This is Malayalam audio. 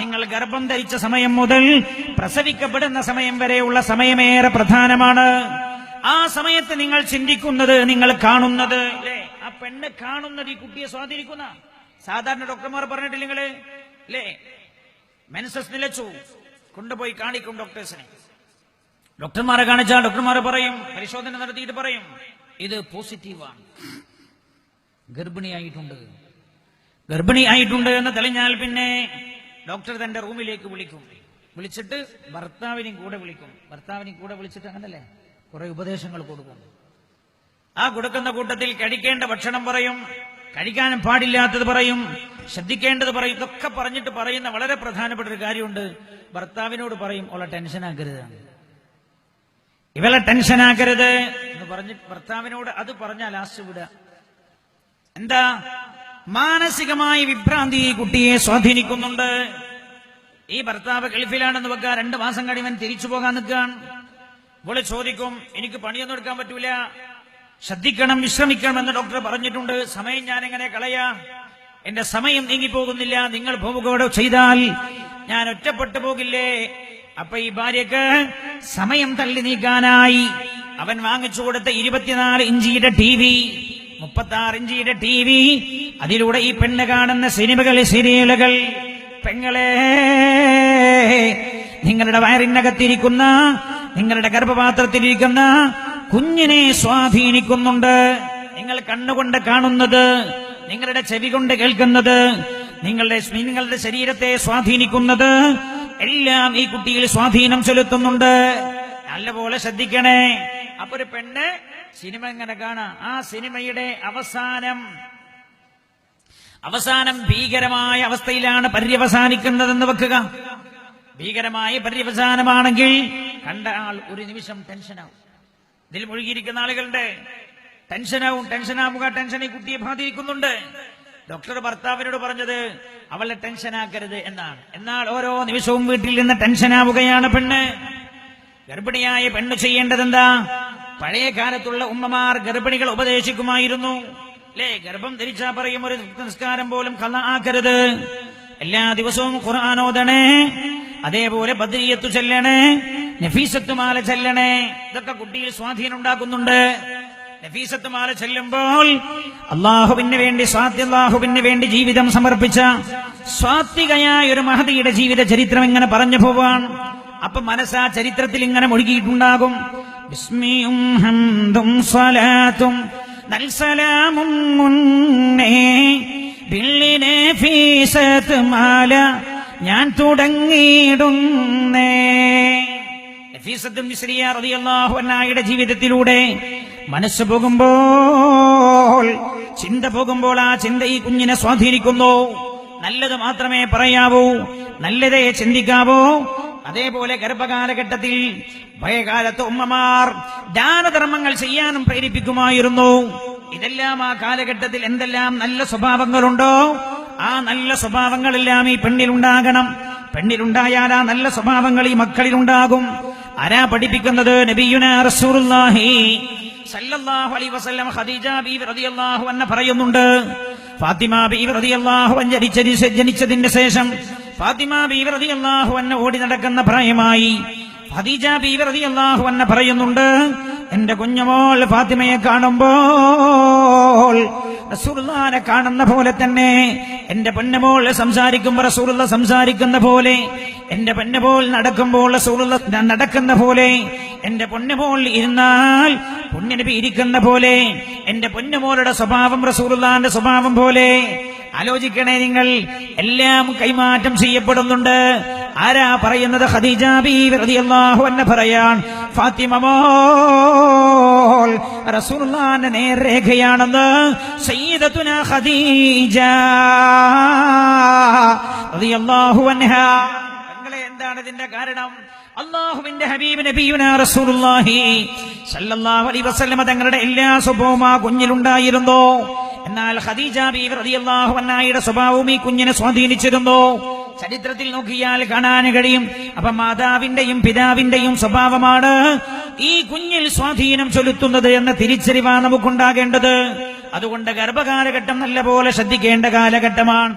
നിങ്ങൾ ഗർഭം ധരിച്ച സമയം മുതൽ പ്രസവിക്കപ്പെടുന്ന സമയം വരെയുള്ള സമയമേറെ പ്രധാനമാണ്. ആ സമയത്ത് നിങ്ങൾ ചിന്തിക്കുന്നത് നിങ്ങൾ കാണുന്നത് ആ പെണ്ണ് കാണുന്നത് ഈ കുട്ടിയെ സ്വാധീനിക്കുന്ന. സാധാരണ ഡോക്ടർമാർ പറഞ്ഞിട്ടില്ല നിങ്ങൾ? അല്ലേ മെൻസസ് നിലച്ചു. കൊണ്ടുപോയി കാണിക്കും ഡോക്ടേഴ്സിനെ. ഡോക്ടർമാരെ കാണിച്ചാൽ ഡോക്ടർമാർ പറയും പരിശോധന നടത്തിയിട്ട് പറയും ഇത് പോസിറ്റീവാണ്. ഗർഭിണിയായിട്ടുണ്ട്. ഗർഭിണിയായിട്ടുണ്ട് എന്ന് തെളിഞ്ഞാൽ പിന്നെ ഡോക്ടർ തന്റെ റൂമിലേക്ക് വിളിക്കും. വിളിച്ചിട്ട് ഭർത്താവിനെയും കൂടെ വിളിക്കും. ഭർത്താവിനെയും കൂടെ വിളിച്ചിട്ട് അങ്ങനല്ലേ? കുറെ ഉപദേശങ്ങൾ കൊടുക്കും. ആ കൊടുക്കുന്ന കൂട്ടത്തിൽ കഴിക്കേണ്ട ഭക്ഷണം പറയും കഴിക്കാൻ പാടില്ലാത്തത് പറയും ശ്രദ്ധിക്കേണ്ടത് പറയും ഇതൊക്കെ പറഞ്ഞിട്ട് പറയുന്ന വളരെ പ്രധാനപ്പെട്ട ഒരു കാര്യമുണ്ട്. ഭർത്താവിനോട് പറയും ഉള്ള ടെൻഷനാക്കരുത്. ഇവളെ ടെൻഷനാക്കരുത് എന്ന് പറഞ്ഞിട്ട് ഭർത്താവിനോട് അത് പറഞ്ഞാൽ ലാസ്റ്റ് വിടുക. എന്താ? മാനസികമായ വിഭ്രാന്തി ഈ കുട്ടിയെ സ്വാധീനിക്കുന്നുണ്ട്. ഈ ഭർത്താവ് ഗൾഫിലാണെന്ന് വെക്കുക രണ്ടു മാസം കഴിവൻ തിരിച്ചു പോകാൻ നിൽക്കാൻ ഇവിടെ ചോദിക്കും എനിക്ക് പണിയൊന്നും എടുക്കാൻ പറ്റൂല. ശ്രദ്ധിക്കണം വിശ്രമിക്കണം എന്ന് ഡോക്ടർ പറഞ്ഞിട്ടുണ്ട്. സമയം ഞാൻ എങ്ങനെ കളയാ? എന്റെ സമയം നീങ്ങിപ്പോകുന്നില്ല. നിങ്ങൾ ഭൂമുഖോടെ ചെയ്താൽ ഞാൻ ഒറ്റപ്പെട്ടു പോകില്ലേ? അപ്പൊ ഈ ഭാര്യക്ക് സമയം തള്ളി നീക്കാനായി. അവൻ വാങ്ങിച്ചു കൊടുത്ത ഇരുപത്തിനാല് ഇഞ്ചിയുടെ ടി വി മുപ്പത്തി ആറ് ഇഞ്ചിയുടെ ടി വി അതിലൂടെ ഈ പെണ്ണ് കാണുന്ന സിനിമകൾ സീരിയലുകൾ. പെങ്ങളെ നിങ്ങളുടെ വയറിനകത്തിരിക്കുന്ന നിങ്ങളുടെ ഗർഭപാത്രത്തിലിരിക്കുന്ന കുഞ്ഞിനെ സ്വാധീനിക്കുന്നുണ്ട്. നിങ്ങൾ കണ്ണുകൊണ്ട് കാണുന്നത് നിങ്ങളുടെ ചെവി കൊണ്ട് കേൾക്കുന്നത് നിങ്ങളുടെ നിങ്ങളുടെ ശരീരത്തെ സ്വാധീനിക്കുന്നത് എല്ലാം ഈ കുട്ടിയിൽ സ്വാധീനം ചെലുത്തുന്നുണ്ട്. നല്ലപോലെ ശ്രദ്ധിക്കണേ. അപ്പൊ ഒരു പെണ്ണ് സിനിമ എങ്ങനെ കാണാം? ആ സിനിമയുടെ അവസാനം അവസാനം ഭീകരമായ അവസ്ഥയിലാണ് പര്യവസാനിക്കുന്നതെന്ന് വെക്കുക. ഭീകരമായ പര്യവസാനമാണെങ്കിൽ കണ്ട ആൾ ഒരു നിമിഷം ടെൻഷനാവും. ഇതിൽ മുഴുകിയിരിക്കുന്ന ആളുകളുടെ ടെൻഷനാവും ടെൻഷനാവുക ടെൻഷൻ ഈ കുട്ടിയെ ബാധിക്കുന്നുണ്ട്. ഡോക്ടർ ഭർത്താവിനോട് പറഞ്ഞത് അവളെ ടെൻഷനാക്കരുത് എന്നാണ്. എന്നാൽ ഓരോ നിമിഷവും വീട്ടിൽ നിന്ന് ടെൻഷനാവുകയാണ് പെണ്ണ്. ഗർഭിണിയായ പെണ്ണ് ചെയ്യേണ്ടത് എന്താ പഴയ കാലത്തുള്ള ഉമ്മമാർ ഗർഭിണികൾ ഉപദേശിക്കുമായിരുന്നു. അല്ലേ ഗർഭം ധരിച്ചാ പറയും ഒരു നിസ്കാരം പോലും കള്ള ആക്കരുത് എല്ലാ ദിവസവും ഖുർആാനോദണേ അതേപോലെ ബദ്രീയത്തു ചെല്ലണേ നഫീസത്ത് മാല ചെല്ലണേ. ഇതൊക്കെ കുട്ടിയിൽ സ്വാധീനം ഉണ്ടാക്കുന്നുണ്ട്. നഫീസത്ത് മാല ചെല്ലുമ്പോൾ അള്ളാഹുവിന് വേണ്ടി സ്വാതി അള്ളാഹുവിന് വേണ്ടി ജീവിതം സമർപ്പിച്ച സ്വാത്വികയായ ഒരു മഹതിയുടെ ജീവിത ചരിത്രം ഇങ്ങനെ പറഞ്ഞു പോവാൻ അപ്പൊ മനസ്സാ ചരിത്രത്തിൽ ഇങ്ങനെ മുഴുകിയിട്ടുണ്ടാകും. ബിസ്മിയും ഹംദും സ്വലാത്തും നൽസലാമും മുന്നേ ബില്ലിനെ ഫീസത്ത് മാല ഞാൻ തുടങ്ങിയിടുന്നേ. അൻഹയുടെ ജീവിതത്തിലൂടെ മനസ്സ് പോകുമ്പോൾ ചിന്ത പോകുമ്പോൾ ആ ചിന്ത ഈ കുഞ്ഞിനെ സ്വാധീനിക്കുന്നു. നല്ലത് മാത്രമേ പറയാവൂ നല്ലതേ ചിന്തിക്കാവൂ. അതേപോലെ ഗർഭകാലഘട്ടത്തിൽ ഭയകാലത്ത് ഉമ്മമാർ ദാനധർമ്മങ്ങൾ ചെയ്യാനും പ്രേരിപ്പിക്കുമായിരുന്നു. ഇതെല്ലാം ആ കാലഘട്ടത്തിൽ എന്തെല്ലാം നല്ല സ്വഭാവങ്ങളുണ്ടോ? ആ നല്ല സ്വഭാവങ്ങളെല്ലാം ഈ പെണ്ണിലുണ്ടാകണം. പെണ്ണിലുണ്ടായാൽ ആ നല്ല സ്വഭാവങ്ങൾ ഈ മക്കളിലുണ്ടാകും. ആരാ പഠിപ്പിക്കുന്നത്? നബിയുന റസൂലുള്ളാഹി സല്ലല്ലാഹു അലൈഹി വസല്ലം. ഖദീജ റളിയല്ലാഹു അൻഹ പറയുന്നുണ്ട്. ഫാത്തിമ ബീവി റളിയല്ലാഹു അൻഹ ജനിച്ച ജനിച്ചതിന്റെ ശേഷം ഫാത്തിമ ബീവറതി അള്ളാഹു എന്നെ ഓടി നടക്കുന്ന പ്രായമായി. ഖദീജ ബീവറതി അള്ളാഹു എന്നെ പറയുന്നുണ്ട് എന്റെ കുഞ്ഞുമോൾ ഫാത്തിമയെ കാണുമ്പോൾ റസൂലുള്ളാനെ കാണുന്ന പോലെ തന്നെ എന്റെ പൊന്നുമോൾ സംസാരിക്കുമ്പോൾ റസൂറുള്ള സംസാരിക്കുന്ന പോലെ എന്റെ പൊന്നുമോൾ നടക്കുമ്പോൾ റസൂലുള്ള നടക്കുന്ന പോലെ എന്റെ പൊന്നുമോൾ ഇരുന്നാൽ പുണ്യനബി ഇരിക്കുന്ന പോലെ എന്റെ പൊന്നുമോളുടെ സ്വഭാവം റസൂലുള്ളാന്റെ സ്വഭാവം പോലെ ആലോചിക്കണേ നിങ്ങൾ. എല്ലാം കൈമാറ്റം ചെയ്യപ്പെടുന്നുണ്ട്. ആരാ പറയുന്നത്? ഖദീജ ബീവി അൻഹ പറയാൻ. നേർരേഖയാണെന്ന് ഖദീജ അൻഹ. തങ്ങളെ എന്താണ് ഇതിന്റെ കാരണം? അള്ളാഹുവിന്റെ ഹബീബ് നബിയുന റസൂലുള്ളാഹി അലൈഹി തങ്ങളുടെ എല്ലാ സ്വഭാവവും ആ കുഞ്ഞിലുണ്ടായിരുന്നു. എന്നാൽ ഖദീജ അൻഹയുടെ സ്വഭാവവും ഈ കുഞ്ഞിനെ സ്വാധീനിച്ചിരുന്നു. ചരിത്രത്തിൽ നോക്കിയാൽ കാണാൻ കഴിയും. അപ്പൊ മാതാവിന്റെയും പിതാവിന്റെയും സ്വഭാവമാണ് ഈ കുഞ്ഞിൽ സ്വാധീനം ചെലുത്തുന്നത് എന്ന തിരിച്ചറിവാണ് നമുക്കുണ്ടാകേണ്ടത്. അതുകൊണ്ട് ഗർഭകാലഘട്ടം നല്ലപോലെ ശ്രദ്ധിക്കേണ്ട കാലഘട്ടമാണ്.